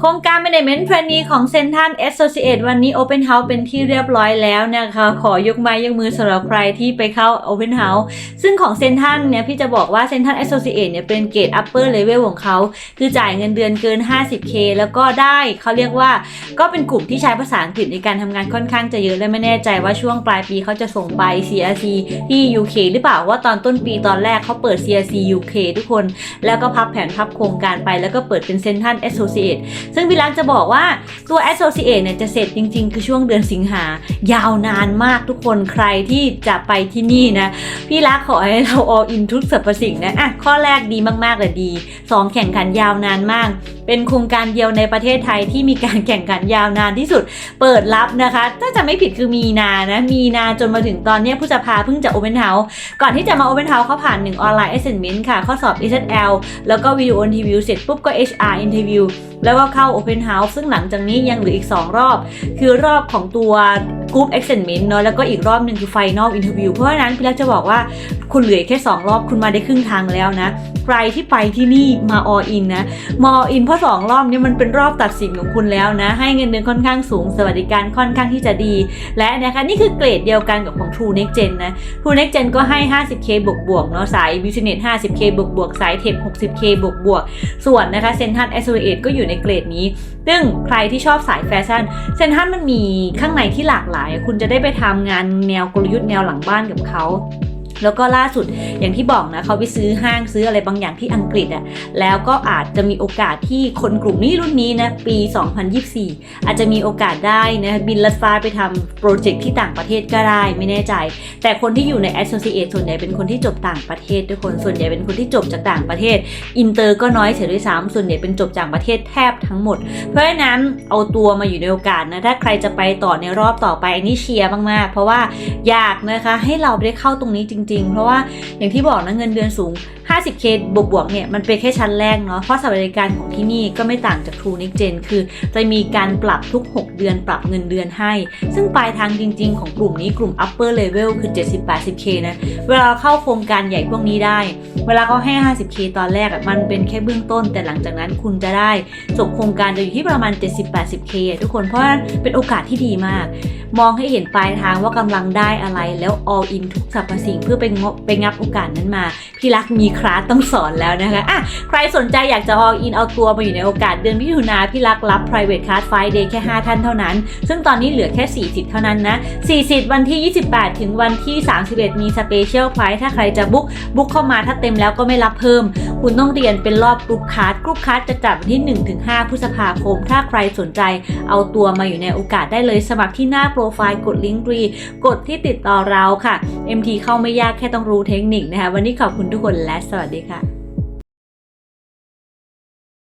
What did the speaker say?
โครงการ Management Trainee ของ Central Associate วันนี้ Open House เป็นที่เรียบร้อยแล้วนะคะ ขอยกไม้ยกมือสำหรับใครที่ไปเข้า Open House ซึ่งของ Central เนี่ยพี่จะบอกว่า Central Associate เนี่ยเป็นเกรด Upper Level ของเขา คือจ่ายเงินเดือนเกิน 50k แล้วก็ได้เขาเรียกว่าก็เป็นกลุ่มที่ใช้ภาษาอังกฤษในการทำงานค่อนข้างจะเยอะและไม่แน่ใจว่าช่วงปลายปีเขาจะส่งไป CRC ที่ UK หรือเปล่าว่าตอนต้นปีตอนแรกเขาเปิด CRC UK ทุกคน แล้วก็พับแผนพับโครงการไปแล้วก็เปิดเป็น Central Associate ซึ่ซึ่งพี่รักจะบอกว่าตัว Associate เนี่ยจะเสร็จจริง ๆ คือช่วงเดือนสิงหายาวนานมากทุกคนใครที่จะไปที่นี่นะ พี่รักขอให้เรา all in ทุกสรรพสิ่งนะอะข้อแรกดีมากๆเลยดี 2 แข่งขันยาวนานมาก เป็นโครงการเดียวในประเทศไทยที่มีการแข่งขันยาวนานที่สุด เปิดรับนะคะ ถ้าจะไม่ผิดคือมีนานะ มีนาจนมาถึงตอนนี้ผู้จะพาเพิ่งจะ Open House ก่อนที่จะมา Open House เขาผ่าน 1 ออนไลน์ Assessment ค่ะ ข้อสอบ SSL แล้วก็วิดีโอ interview เสร็จปุ๊บก็ HR interview แล้วก็เข้า Open House ซึ่งหลังจากนี้ยังเหลืออีก 2 รอบ คือรอบของตัว Group Assessment เนาะแล้วก็อีกรอบหนึ่งคือ Final Interview เพราะฉะนั้นพี่รักจะบอกว่าคุณเหลือแค่ 2 รอบคุณมาได้ครึ่งทางแล้วนะ ใครที่ไปที่นี่มา all in นะมา all in เพราะ2รอบนี้มันเป็นรอบตัดสินของคุณแล้วนะ ให้เงินเดือนค่อนข้างสูง สวัสดิการค่อนข้างที่จะดี และนะคะนี่คือเกรดเดียวกันกับของ True Next Gen นะ True Next Gen ก็ให้ 50k บวกบวกเนาะสาย Business 50k บวกบวกสาย Tech 60k บวกบวกส่วนนะคะ Central Associate ก็อยู่ในเกรดนี้ ซึ่งใครที่ชอบสายแฟชั่นเซนทันมันมีข้างในที่หลากหลาย คุณจะได้ไปทำงานแนวกลยุทธ์แนวหลังบ้านกับเขา แล้วก็ล่าสุดอย่างที่บอกนะเขาไปซื้อห้างซื้ออะไรบางอย่างที่อังกฤษอะ่ะแล้วก็อาจจะมีโอกาสที่คนกลุ่มนี้รุ่นนี้นะปี 2024 อาจจะมีโอกาสได้นะบินลัดฟ้าไปทำโปรเจกต์ที่ต่างประเทศก็ได้ไม่แน่ใจ แต่คนที่อยู่ใน Associate ส่วนใหญ่เป็นคนที่จบต่างประเทศทุกคนส่วนใหญ่เป็นคนที่จบจากต่างประเทศอินเตอร์ก็น้อยเสียด้วยซ้ำส่วนใหญ่เป็นจบจากประเทศแทบทั้งหมด เพราะฉะนั้นเอาตัวมาอยู่ในโอกาสนะถ้าใครจะไปต่อในรอบต่อไปอันนี้เชียร์มากๆ เพราะว่าอยากนะคะให้เราได้เข้าตรงนี้จริงๆ เพราะว่าอย่างที่บอกนะเงินเดือนสูง 50k บวกๆเนี่ยมันเป็นแค่ชั้นแรกเนาะเพราะสวัสดิการของที่นี่ก็ไม่ต่างจาก True Next Gen คือ จะมีการปรับทุก 6 เดือนปรับเงินเดือนให้ ซึ่งปลายทางจริง ๆ ของกลุ่มนี้กลุ่ม upper level คือ 70-80k นะเวลาเข้าโครงการใหญ่พวกนี้ได้ เวลาเขาให้ 50k ตอนแรกมันเป็นแค่เบื้องต้น แต่หลังจากนั้นคุณจะได้จบโครงการจะอยู่ที่ประมาณ 70-80k ทุกคนเพราะเป็นโอกาสที่ดีมาก มองให้เห็นปลายทางว่ากำลังได้อะไรแล้ว all in ทุกสรรพสิ่งเพื่อไปงบไปงับโอกาสนั้นมา พี่รักมีคลาสต้องสอนแล้วนะคะอะใครสนใจอยากจะ all in เอาตัวมาอยู่ในโอกาสเดือนมิถุนาพี่รักรับ private class Friday แค่ 5 ท่านเท่านั้น ซึ่งตอนนี้เหลือแค่40เท่านั้นนะ40วันที่ 28 ถึงวันที่ 31 มี special price ถ้าใครจะบุ๊กบุ๊กเข้ามาถ้าเต็มแล้วก็ไม่รับเพิ่ม คุณต้องเรียนเป็นรอบกรุ๊ปคัสกรุ๊ปคัสจะจัดวันที่ 1-5 พฤษภาคม ถ้าใครสนใจเอาตัวมาอยู่ในโอกาสได้เลยสมัครที่หน้าโปรไฟล์กดลิงก์รีกดที่ติดต่อเราค่ะ MT เข้าไม่ยากแค่ต้องรู้เทคนิคนะคะ วันนี้ขอบคุณทุกคนและสวัสดีค่ะ